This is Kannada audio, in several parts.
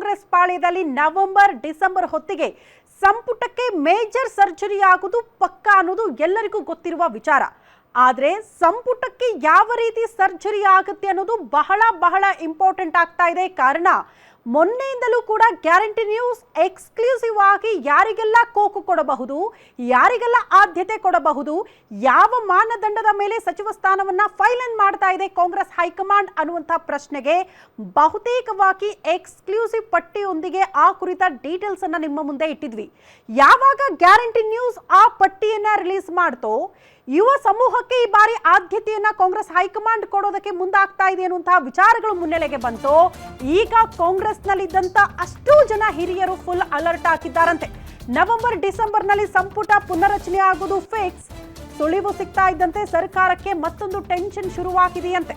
ಕಾಂಗ್ರೆಸ್ ಪಾಳ್ಯದಲ್ಲಿ ನವೆಂಬರ್, ಡಿಸೆಂಬರ್ ಹೊತ್ತಿಗೆ ಸಂಪುಟಕ್ಕೆ ಮೇಜರ್ ಸರ್ಜರಿ ಆಗುವುದು ಪಕ್ಕ ಅನ್ನೋದು ಎಲ್ಲರಿಗೂ ಗೊತ್ತಿರುವ ವಿಚಾರ. ಆದರೆ ಸಂಪುಟಕ್ಕೆ ಯಾವ ರೀತಿ ಸರ್ಜರಿ ಆಗುತ್ತೆ ಅನ್ನೋದು ಬಹಳ ಬಹಳ ಇಂಪಾರ್ಟೆಂಟ್ ಆಗ್ತಾ ಇದೆ ಕಾರಣ ಮೊನ್ನೆಯಿಂದಲೂ ಕೂಡ ಗ್ಯಾರಂಟಿ ನ್ಯೂಸ್ ಎಕ್ಸ್ಕ್ಲೂಸಿವ್ ಆಗಿ ಯಾರಿಗೆಲ್ಲ ಕೋಕು ಕೊಡಬಹುದು, ಯಾರಿಗೆಲ್ಲ ಆದ್ಯತೆ ಕೊಡಬಹುದು, ಯಾವ ಮಾನದಂಡದ ಮೇಲೆ ಸಚಿವ ಸ್ಥಾನವನ್ನ ಫೈಲನ್ ಮಾಡ್ತಾ ಇದೆ ಕಾಂಗ್ರೆಸ್ ಹೈಕಮಾಂಡ್ ಅನ್ನುವಂಥ ಪ್ರಶ್ನೆಗೆ ಬಹುತೇಕವಾಗಿ ಎಕ್ಸ್ಕ್ಲೂಸಿವ್ ಪಟ್ಟಿಯೊಂದಿಗೆ ಆ ಕುರಿತ ಡೀಟೇಲ್ಸ್ ಅನ್ನ ನಿಮ್ಮ ಮುಂದೆ ಇಟ್ಟಿದ್ವಿ. ಯಾವಾಗ ಗ್ಯಾರಂಟಿ ನ್ಯೂಸ್ ಆ ಪಟ್ಟಿಯನ್ನ ರಿಲೀಸ್ ಮಾಡ್ತೋ ಯುವ ಸಮೂಹಕ್ಕೆ ಈ ಬಾರಿ ಆದ್ಯತೆಯನ್ನ ಕಾಂಗ್ರೆಸ್ ಹೈಕಮಾಂಡ್ ಕೊಡೋದಕ್ಕೆ ಮುಂದಾಗ್ತಾ ಇದೆ ಅನ್ನುವಂತಹ ವಿಚಾರಗಳು ಮುನ್ನೆಲೆಗೆ ಬಂತು. ಈಗ ಕಾಂಗ್ರೆಸ್ನಲ್ಲಿದ್ದಂಥ ಅಷ್ಟೂ ಜನ ಹಿರಿಯರು ಫುಲ್ ಅಲರ್ಟ್ ಹಾಕಿದ್ದಾರಂತೆ. ನವೆಂಬರ್, ಡಿಸೆಂಬರ್ನಲ್ಲಿ ಸಂಪುಟ ಪುನರಚನೆ ಆಗುವುದು ಫಿಕ್ಸ್ ಸುಳಿವು ಸಿಗ್ತಾ ಇದ್ದಂತೆ ಸರ್ಕಾರಕ್ಕೆ ಮತ್ತೊಂದು ಟೆನ್ಷನ್ ಶುರುವಾಗಿದೆಯಂತೆ.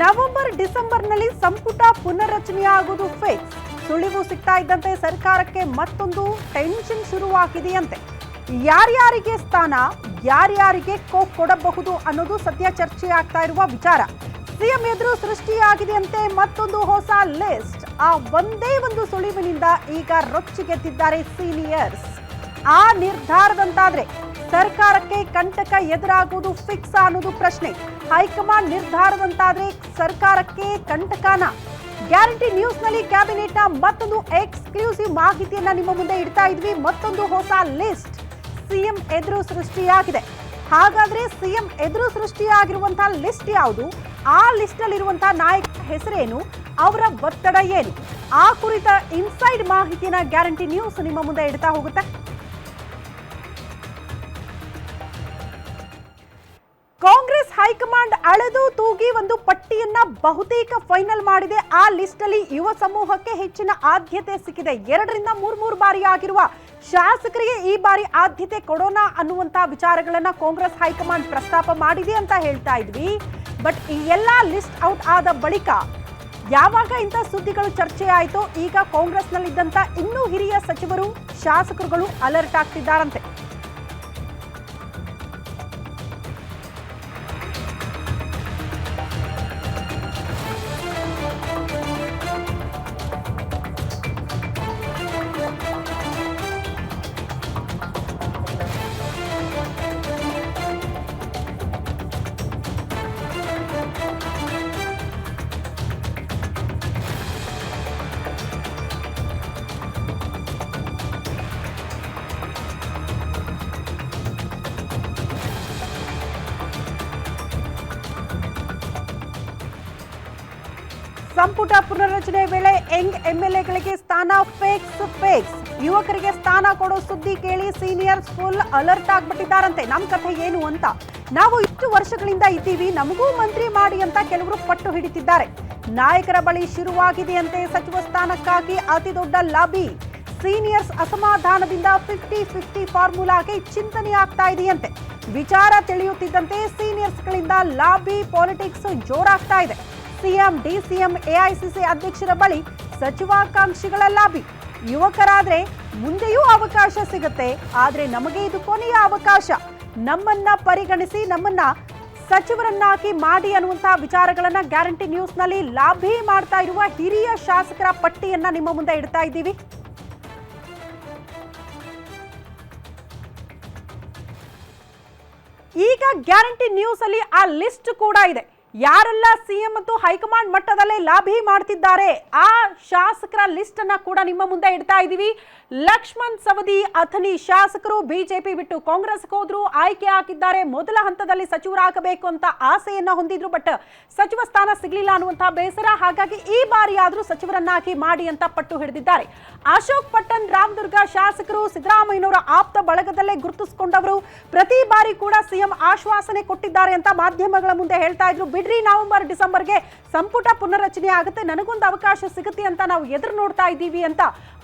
ನವೆಂಬರ್, ಡಿಸೆಂಬರ್ನಲ್ಲಿ ಸಂಪುಟ ಪುನರ್ರಚನೆಯಾಗುವುದು ಫೇಕ್ ಸುಳಿವು ಸಿಗ್ತಾ ಇದ್ದಂತೆ ಸರ್ಕಾರಕ್ಕೆ ಮತ್ತೊಂದು ಟೆನ್ಷನ್ ಶುರುವಾಗಿದೆಯಂತೆ. ಯಾರ್ಯಾರಿಗೆ ಸ್ಥಾನ, ಯಾರ್ಯಾರಿಗೆ ಕೋ ಕೊಡಬಹುದು ಅನ್ನೋದು ಸದ್ಯ ಚರ್ಚೆ ಆಗ್ತಾ ಇರುವ ವಿಚಾರ. ಸಿಎಂ ಎದುರು ಸೃಷ್ಟಿಯಾಗಿದೆಯಂತೆ ಮತ್ತೊಂದು ಹೊಸ ಲಿಸ್ಟ್. ಆ ಒಂದೇ ಒಂದು ಸುಳಿವಿನಿಂದ ಈಗ ರೊಚ್ಚಿಗೆದ್ದಿದ್ದಾರೆ ಸೀನಿಯರ್ಸ್. ಆ ನಿರ್ಧಾರದಂತಾದ್ರೆ ಸರ್ಕಾರಕ್ಕೆ ಕಂಟಕ ಎದುರಾಗುವುದು ಫಿಕ್ಸ್ ಅನ್ನೋದು ಪ್ರಶ್ನೆ. ಹೈಕಮಾಂಡ್ ನಿರ್ಧಾರದಂತಾದ್ರೆ ಸರ್ಕಾರಕ್ಕೆ ಕಂಟಕನ. ಗ್ಯಾರಂಟಿ ನ್ಯೂಸ್ನಲ್ಲಿ ಕ್ಯಾಬಿನೆಟ್ನ ಮತ್ತೊಂದು ಎಕ್ಸ್ಕ್ಲೂಸಿವ್ ಮಾಹಿತಿಯನ್ನ ನಿಮ್ಮ ಮುಂದೆ ಇಡ್ತಾ ಇದ್ವಿ. ಮತ್ತೊಂದು ಹೊಸ ಲಿಸ್ಟ್ ಸಿಎಂ ಎದುರು ಸೃಷ್ಟಿಯಾಗಿದೆ. ಹಾಗಾದ್ರೆ ಸಿಎಂ ಎದುರು ಸೃಷ್ಟಿಯಾಗಿರುವಂತಹ ಲಿಸ್ಟ್ ಯಾವುದು? ಆ ಲಿಸ್ಟ್ ಅಲ್ಲಿರುವಂತಹ ನಾಯಕರ ಹೆಸರೇನು? ಅವರ ಒತ್ತಡ ಏನು? ಆ ಕುರಿತ ಇನ್ಸೈಡ್ ಮಾಹಿತಿನ ಗ್ಯಾರಂಟಿ ನ್ಯೂಸ್ ನಿಮ್ಮ ಮುಂದೆ ಇಡ್ತಾ ಹೋಗುತ್ತೆ. ಕಾಂಗ್ರೆಸ್ ಹೈಕಮಾಂಡ್ ಅಳೆದು ತೂಗಿ ಒಂದು ಪಟ್ಟಿಯನ್ನ ಬಹುತೇಕ ಫೈನಲ್ ಮಾಡಿದೆ. ಆ ಲಿಸ್ಟ್ ಅಲ್ಲಿ ಯುವ ಸಮೂಹಕ್ಕೆ ಹೆಚ್ಚಿನ ಆದ್ಯತೆ ಸಿಕ್ಕಿದೆ. ಎರಡರಿಂದ ಮೂರ್ ಮೂರು ಬಾರಿ ಆಗಿರುವ ಶಾಸಕರಿಗೆ ಈ ಬಾರಿ ಆದ್ಯತೆ ಕೊಡೋಣ ಅನ್ನುವಂತ ವಿಚಾರಗಳನ್ನ ಕಾಂಗ್ರೆಸ್ ಹೈಕಮಾಂಡ್ ಪ್ರಸ್ತಾಪ ಮಾಡಿದೆ ಅಂತ ಹೇಳ್ತಾ ಇದ್ವಿ. ಬಟ್ ಈ ಎಲ್ಲಾ ಲಿಸ್ಟ್ ಔಟ್ ಆದ ಬಳಿಕ ಯಾವಾಗ ಇಂಥ ಸುದ್ದಿಗಳು ಚರ್ಚೆ ಆಯಿತು ಈಗ ಕಾಂಗ್ರೆಸ್ನಲ್ಲಿದ್ದಂಥ ಇನ್ನೂ ಹಿರಿಯ ಸಚಿವರು, ಶಾಸಕರುಗಳು ಅಲರ್ಟ್ ಆಗ್ತಿದ್ದಾರಂತೆ. ಸಂಪುಟ ಪುನರ್ರಚನೆ ವೇಳೆ ಯಂಗ್ ಎಂಎಲ್ಎಗಳಿಗೆ ಸ್ಥಾನ ಫೇಕ್ಸ್ ಫೇಕ್ಸ್ ಯುವಕರಿಗೆ ಸ್ಥಾನ ಕೊಡೋ ಸುದ್ದಿ ಕೇಳಿ ಸೀನಿಯರ್ಸ್ ಫುಲ್ ಅಲರ್ಟ್ ಆಗ್ಬಿಟ್ಟಿದ್ದಾರಂತೆ. ನಮ್ಮ ಕಥೆ ಏನು ಅಂತ? ನಾವು ಇಷ್ಟು ವರ್ಷಗಳಿಂದ ಇದ್ದೀವಿ, ನಮಗೂ ಮಂತ್ರಿ ಮಾಡಿ ಅಂತ ಕೆಲವರು ಪಟ್ಟು ಹಿಡಿತಿದ್ದಾರೆ. ನಾಯಕರ ಬಳಿ ಶುರುವಾಗಿದೆಯಂತೆ ಸಚಿವ ಸ್ಥಾನಕ್ಕಾಗಿ ಅತಿ ದೊಡ್ಡ ಲಾಬಿ. ಸೀನಿಯರ್ಸ್ ಅಸಮಾಧಾನದಿಂದ ಫಿಫ್ಟಿ ಫಿಫ್ಟಿ ಫಾರ್ಮುಲಾಗೆ ಚಿಂತನೆ ಆಗ್ತಾ ಇದೆಯಂತೆ. ವಿಚಾರ ತಿಳಿಯುತ್ತಿದ್ದಂತೆ ಸೀನಿಯರ್ಸ್ಗಳಿಂದ ಲಾಬಿ ಪಾಲಿಟಿಕ್ಸ್ ಜೋರಾಗ್ತಾ ಇದೆ. ಸಿಎಂ, ಡಿಸಿಎಂ, ಎಐಸಿಸಿ ಅಧ್ಯಕ್ಷರ ಬಳಿ ಸಚಿವಾಕಾಂಕ್ಷಿಗಳ ಲಾಬಿ. ಯುವಕರಾದ್ರೆ ಮುಂದೆಯೂ ಅವಕಾಶ ಸಿಗುತ್ತೆ, ಆದ್ರೆ ನಮಗೆ ಇದು ಕೊನೆಯ ಅವಕಾಶ. ನಮ್ಮನ್ನ ಪರಿಗಣಿಸಿ ನಮ್ಮನ್ನ ಸಚಿವರನ್ನಾಗಿ ಮಾಡಿ ಅನ್ನುವಂತಹ ವಿಚಾರಗಳನ್ನ ಗ್ಯಾರಂಟಿ ನ್ಯೂಸ್ನಲ್ಲಿ ಲಾಭಿ ಮಾಡ್ತಾ ಇರುವ ಹಿರಿಯ ಶಾಸಕರ ಪಟ್ಟಿಯನ್ನ ನಿಮ್ಮ ಮುಂದೆ ಇಡ್ತಾ ಇದ್ದೀವಿ. ಈಗ ಗ್ಯಾರಂಟಿ ನ್ಯೂಸ್ ಅಲ್ಲಿ ಆ ಲಿಸ್ಟ್ ಕೂಡ ಇದೆ. ಯಾರೆಲ್ಲ ಸಿಎಂ ಮತ್ತು ಹೈಕಮಾಂಡ್ ಮಟ್ಟದಲ್ಲೇ ಲಾಭಿ ಮಾಡ್ತಿದ್ದಾರೆ, ಆ ಶಾಸಕರ ಲಿಸ್ಟ್ ಅನ್ನ ಕೂಡ ನಿಮ್ಮ ಮುಂದೆ ಇಡ್ತಾ ಇದೀವಿ. ಲಕ್ಷ್ಮಣ್ ಸವದಿ ಅಥಣಿ ಶಾಸಕರು ಬಿಜೆಪಿ ಬಿಟ್ಟು ಕಾಂಗ್ರೆಸ್ ಹೋದ್ರು, ಆಯ್ಕೆ ಹಾಕಿದ್ದಾರೆ, ಮೊದಲ ಹಂತದಲ್ಲಿ ಸಚಿವರಾಗಬೇಕು ಅಂತ ಆಸೆಯನ್ನ ಹೊಂದಿದ್ರು, ಬಟ್ ಸಚಿವ ಸ್ಥಾನ ಸಿಗ್ಲಿಲ್ಲ ಅನ್ನುವಂತಹ ಬೇಸರ. ಹಾಗಾಗಿ ಈ ಬಾರಿ ಆದ್ರೂ ಸಚಿವರನ್ನಾಗಿ ಮಾಡಿ ಅಂತ ಪಟ್ಟು ಹಿಡಿದಿದ್ದಾರೆ. ಅಶೋಕ್ ಪಟ್ಟಣ್, ರಾಮದುರ್ಗ ಶಾಸಕರು ಸಿದ್ದರಾಮಯ್ಯನವರ ಆಪ್ತ ಬಳಗದಲ್ಲೇ ಗುರುತಿಸಿಕೊಂಡವರು. ಪ್ರತಿ ಬಾರಿ ಕೂಡ ಸಿಎಂ ಆಶ್ವಾಸನೆ ಕೊಟ್ಟಿದ್ದಾರೆ ಅಂತ ಮಾಧ್ಯಮಗಳ ಮುಂದೆ ಹೇಳ್ತಾ ಇದ್ರು. ಬಿಡ್ರಿ, ನವೆಂಬರ್, ಡಿಸೆಂಬರ್ಗೆ ಸಂಪುಟ ಪುನರ್ರಚನೆ ಆಗುತ್ತೆ. ನನಗೊಂದು ಅವಕಾಶ ಸಿಗುತ್ತೆ ಅಂತ ನಾವು ಎದುರು ನೋಡ್ತಾ ಇದ್ದೀವಿ ಅಂತ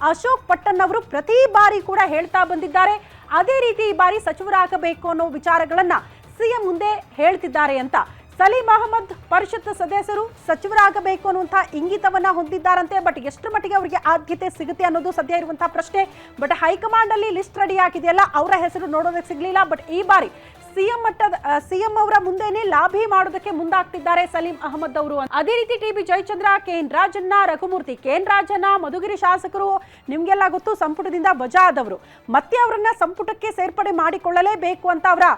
ಅಶೋಕ್ ಪಟ್ಟಣ್ ಪ್ರತಿ ಬಾರಿ ಕೂಡ ಹೇಳ್ತಾ ಬಂದಿದ್ದಾರೆ. ಅದೇ ರೀತಿ ಈ ಬಾರಿ ಸಚಿವರಾಗಬೇಕು ಅನ್ನೋ ವಿಚಾರಗಳನ್ನ ಸಿಎಂ ಮುಂದೆ ಹೇಳ್ತಿದ್ದಾರೆ ಅಂತ. ಸಲೀಂ ಅಹಮದ್ ಪರಿಷತ್ ಸದಸ್ಯರು ಸಚಿವರಾಗಬೇಕು ಅನ್ನುವಂಥ ಇಂಗಿತವನ್ನ ಹೊಂದಿದ್ದಾರಂತೆ. ಬಟ್ ಎಷ್ಟು ಮಟ್ಟಿಗೆ ಅವರಿಗೆ ಆದ್ಯತೆ ಸಿಗುತ್ತೆ ಅನ್ನೋದು ಸದ್ಯ ಇರುವಂತಹ ಪ್ರಶ್ನೆ. ಬಟ್ ಹೈಕಮಾಂಡ್ ಅಲ್ಲಿ ಲಿಸ್ಟ್ ರೆಡಿ ಆಗಿದೆಯಲ್ಲ, ಅವರ ಹೆಸರು ನೋಡೋದಕ್ಕೆ ಸಿಗ್ಲಿಲ್ಲ. ಬಟ್ ಈ ಬಾರಿ ಸಿಎಂ ಮಟ್ಟದ ಸಿಎಂ ಅವರ ಮುಂದೆನೆ ಲಾಭಿ ಮಾಡೋದಕ್ಕೆ ಮುಂದಾಗ್ತಿದ್ದಾರೆ ಸಲೀಂ ಅಹಮದ್ ಅವರು ಅದೇ ರೀತಿ T B Jayachandra, K N Rajanna, Raghumurthy, K N Rajanna, Madhugiri ಶಾಸಕರು, ನಿಮ್ಗೆಲ್ಲ ಗೊತ್ತು ಸಂಪುಟದಿಂದ ವಜಾ ಆದವರು ಮತ್ತೆ ಅವರನ್ನ ಸಂಪುಟಕ್ಕೆ ಸೇರ್ಪಡೆ ಮಾಡಿಕೊಳ್ಳಲೇಬೇಕು ಅಂತ ಅವರ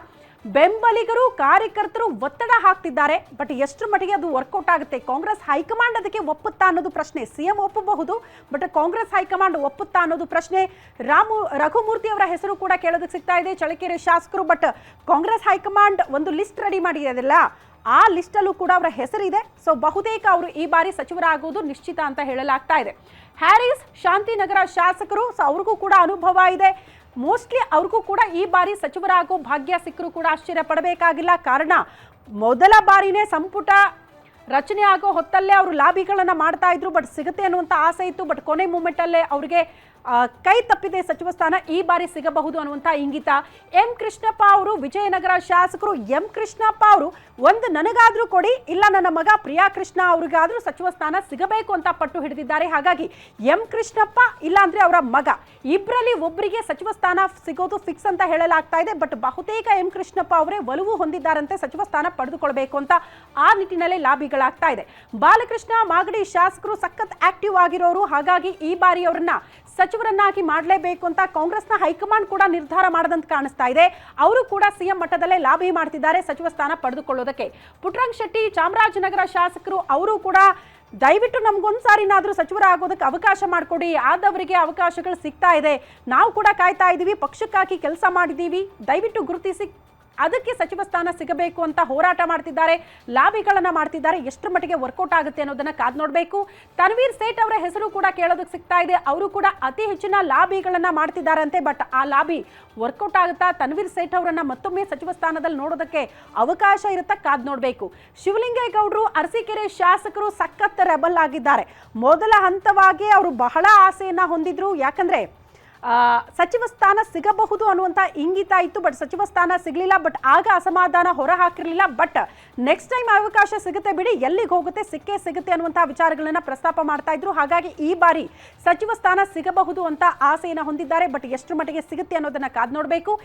ಬೆಂಬಲಿಗರು, ಕಾರ್ಯಕರ್ತರು ಒತ್ತಡ ಹಾಕ್ತಿದ್ದಾರೆ. ಬಟ್ ಎಷ್ಟು ಮಟ್ಟಿಗೆ ಅದು ವರ್ಕೌಟ್ ಆಗುತ್ತೆ? ಕಾಂಗ್ರೆಸ್ ಹೈಕಮಾಂಡ್ ಅದಕ್ಕೆ ಒಪ್ಪುತ್ತಾ ಅನ್ನೋದು ಪ್ರಶ್ನೆ. ಸಿಎಂ ಒಪ್ಪಬಹುದು, ಬಟ್ ಕಾಂಗ್ರೆಸ್ ಹೈಕಮಾಂಡ್ ಒಪ್ಪುತ್ತಾ ಅನ್ನೋದು ಪ್ರಶ್ನೆ. ರಾಮು, ರಘುಮೂರ್ತಿ ಅವರ ಹೆಸರು ಕೂಡ ಕೇಳೋದಕ್ಕೆ ಸಿಗ್ತಾ ಇದೆ ಚಳಕೆರೆ ಶಾಸಕರು, ಬಟ್ ಕಾಂಗ್ರೆಸ್ ಹೈಕಮಾಂಡ್ ಒಂದು ಲಿಸ್ಟ್ ರೆಡಿ ಮಾಡಿರೋದಿಲ್ಲ. ಆ ಲಿಸ್ಟಲ್ಲೂ ಕೂಡ ಅವರ ಹೆಸರಿದೆ. ಸೊ ಬಹುತೇಕ ಅವರು ಈ ಬಾರಿ ಸಚಿವರಾಗುವುದು ನಿಶ್ಚಿತ ಅಂತ ಹೇಳಲಾಗ್ತಾ ಇದೆ. ಹ್ಯಾರಿಸ್ ಶಾಂತಿನಗರ ಶಾಸಕರು, ಸೊ, ಅವ್ರಿಗೂ ಕೂಡ ಅನುಭವ ಇದೆ. ಮೋಸ್ಟ್ಲಿ ಅವ್ರಿಗೂ ಕೂಡ ಈ ಬಾರಿ ಸಚಿವರಾಗೋ ಭಾಗ್ಯ ಸಿಕ್ಕರೂ ಕೂಡ ಆಶ್ಚರ್ಯ ಪಡಬೇಕಾಗಿಲ್ಲ. ಕಾರಣ, ಮೊದಲ ಬಾರಿನೇ ಸಂಪುಟ ರಚನೆ ಆಗೋ ಹೊತ್ತಲ್ಲೇ ಅವರು ಲಾಬಿಗಳನ್ನು ಮಾಡ್ತಾ ಇದ್ರು, ಬಟ್ ಸಿಗುತ್ತೆ ಅನ್ನುವಂಥ ಆಸೆ ಇತ್ತು. ಬಟ್ ಕೊನೆ ಮೂಮೆಂಟಲ್ಲೇ ಅವರಿಗೆ ಕೈ ತಪ್ಪಿದೆ ಸಚಿವ ಸ್ಥಾನ, ಈ ಬಾರಿ ಸಿಗಬಹುದು ಅನ್ನುವಂಥ ಇಂಗಿತ. ಎಂ ಕೃಷ್ಣಪ್ಪ ಅವರು, ವಿಜಯನಗರ ಶಾಸಕರು, ಎಂ ಕೃಷ್ಣಪ್ಪ ಅವರು, ಒಂದು ನನಗಾದ್ರೂ ಕೊಡಿ, ಇಲ್ಲ ನನ್ನ ಮಗ ಪ್ರಿಯಾ ಕೃಷ್ಣ ಅವ್ರಿಗಾದ್ರೂ ಸಚಿವ ಸ್ಥಾನ ಸಿಗಬೇಕು ಅಂತ ಪಟ್ಟು ಹಿಡಿದಿದ್ದಾರೆ. ಹಾಗಾಗಿ ಎಂ ಕೃಷ್ಣಪ್ಪ ಇಲ್ಲ ಅಂದ್ರೆ ಅವರ ಮಗ. ಇಬ್ಬರಲ್ಲಿ ಒಬ್ಬರಿಗೆ ಸಚಿವ ಸ್ಥಾನ ಸಿಗೋದು ಫಿಕ್ಸ್ ಅಂತ ಹೇಳಲಾಗ್ತಾ ಇದೆ. ಬಟ್ ಬಹುತೇಕ ಎಂ ಕೃಷ್ಣಪ್ಪ ಅವರೇ ಒಲವು ಹೊಂದಿದ್ದಾರಂತೆ ಸಚಿವ ಸ್ಥಾನ ಪಡೆದುಕೊಳ್ಬೇಕು ಅಂತ ಆ ನಿಟ್ಟಿನಲ್ಲಿ ಲಾಬಿಗಳಾಗ್ತಾ ಇದೆ. ಬಾಲಕೃಷ್ಣ ಮಾಗಡಿ ಶಾಸಕರು ಸಖತ್ ಆಕ್ಟಿವ್ ಆಗಿರೋರು, ಹಾಗಾಗಿ ಈ ಬಾರಿ ಅವರನ್ನ ಸಚಿವರನ್ನಾಗಿ ಮಾಡಲೇಬೇಕು ಅಂತ ಕಾಂಗ್ರೆಸ್ನ ಹೈಕಮಾಂಡ್ ಕೂಡ ನಿರ್ಧಾರ ಮಾಡದಂತ ಕಾಣಿಸ್ತಾ ಇದೆ. ಅವರು ಕೂಡ ಸಿಎಂ ಮಟ್ಟದಲ್ಲೇ ಲಾಬಿ ಮಾಡ್ತಿದ್ದಾರೆ ಸಚಿವ ಸ್ಥಾನ ಪಡೆದುಕೊಳ್ಳೋದಕ್ಕೆ. ಪುಟ್ರಂಗ್ ಶೆಟ್ಟಿ, ಚಾಮರಾಜನಗರ ಶಾಸಕರು, ಅವರು ಕೂಡ ದಯವಿಟ್ಟು ನಮ್ಗೊಂದು ಸಾರಿನಾದರೂ ಸಚಿವರ ಆಗೋದಕ್ಕೆ ಅವಕಾಶ ಮಾಡಿಕೊಡಿ. ಆದವರಿಗೆ ಅವಕಾಶಗಳು ಸಿಗ್ತಾ ಇದೆ. ನಾವು ಕೂಡ ಕಾಯ್ತಾ ಇದ್ದೀವಿ ಪಕ್ಷಕ್ಕಾಗಿ ಕೆಲಸ ಮಾಡಿದ್ದೀವಿ ದಯವಿಟ್ಟು ಗುರುತಿಸಿ ಅದಕ್ಕೆ ಸಚಿವ ಸ್ಥಾನ ಸಿಗಬೇಕು ಅಂತ ಹೋರಾಟ ಮಾಡ್ತಿದ್ದಾರೆ, ಲಾಬಿಗಳನ್ನು ಮಾಡ್ತಿದ್ದಾರೆ, ಎಷ್ಟರ ಮಟ್ಟಿಗೆ ವರ್ಕೌಟ್ ಆಗುತ್ತೆ ಅನ್ನೋದನ್ನ ಕಾದ್ ನೋಡಬೇಕು. ತನ್ವೀರ್ ಸೇಠ್ ಅವರ ಹೆಸರು ಕೂಡ ಕೇಳೋದಕ್ಕೆ ಸಿಗ್ತಾ ಇದೆ, ಅವರು ಕೂಡ ಅತಿ ಹೆಚ್ಚಿನ ಲಾಬಿಗಳನ್ನ ಮಾಡ್ತಿದ್ದಾರಂತೆ ಬಟ್ ಆ ಲಾಬಿ ವರ್ಕೌಟ್ ಆಗುತ್ತಾ? ತನ್ವೀರ್ ಸೇಠ್ ಅವರನ್ನ ಮತ್ತೊಮ್ಮೆ ಸಚಿವ ಸ್ಥಾನದಲ್ಲಿ ನೋಡೋದಕ್ಕೆ ಅವಕಾಶ ಇರುತ್ತಾ? ಕಾದ್ ನೋಡಬೇಕು. ಶಿವಲಿಂಗೇಗೌಡರು ಅರಸೀಕೆರೆ ಶಾಸಕರು ಸಖತ್ ರೆಬಲ್ ಆಗಿದ್ದಾರೆ. ಮೊದಲ ಹಂತವಾಗಿ ಅವರು ಬಹಳ ಆಸೆಯನ್ನ ಹೊಂದಿದ್ರು. ಯಾಕಂದ್ರೆ ಸಚಿವ ಸ್ಥಾನ ಸಿಗಬಹುದು ಅನ್ನುವಂಥ ಇಂಗಿತ ಇತ್ತು ಬಟ್ ಸಚಿವ ಸ್ಥಾನ ಸಿಗಲಿಲ್ಲ ಬಟ್ ಆಗ ಅಸಮಾಧಾನ ಹೊರ ಹಾಕಿರಲಿಲ್ಲ ಬಟ್ ನೆಕ್ಸ್ಟ್ ಟೈಮ್ ಅವಕಾಶ ಸಿಗುತ್ತೆ ಬಿಡಿ, ಎಲ್ಲಿಗೆ ಹೋಗುತ್ತೆ, ಸಿಕ್ಕೇ ಸಿಗುತ್ತೆ ಅನ್ನುವಂಥ ವಿಚಾರಗಳನ್ನು ಪ್ರಸ್ತಾಪ ಮಾಡ್ತಾ ಇದ್ರು. ಹಾಗಾಗಿ ಈ ಬಾರಿ ಸಚಿವ ಸ್ಥಾನ ಸಿಗಬಹುದು ಅಂತ ಆಸೆಯನ್ನು ಹೊಂದಿದ್ದಾರೆ ಬಟ್ ಎಷ್ಟು ಮಟ್ಟಿಗೆ ಸಿಗುತ್ತೆ ಅನ್ನೋದನ್ನ ಕಾದ್ ನೋಡಬೇಕು.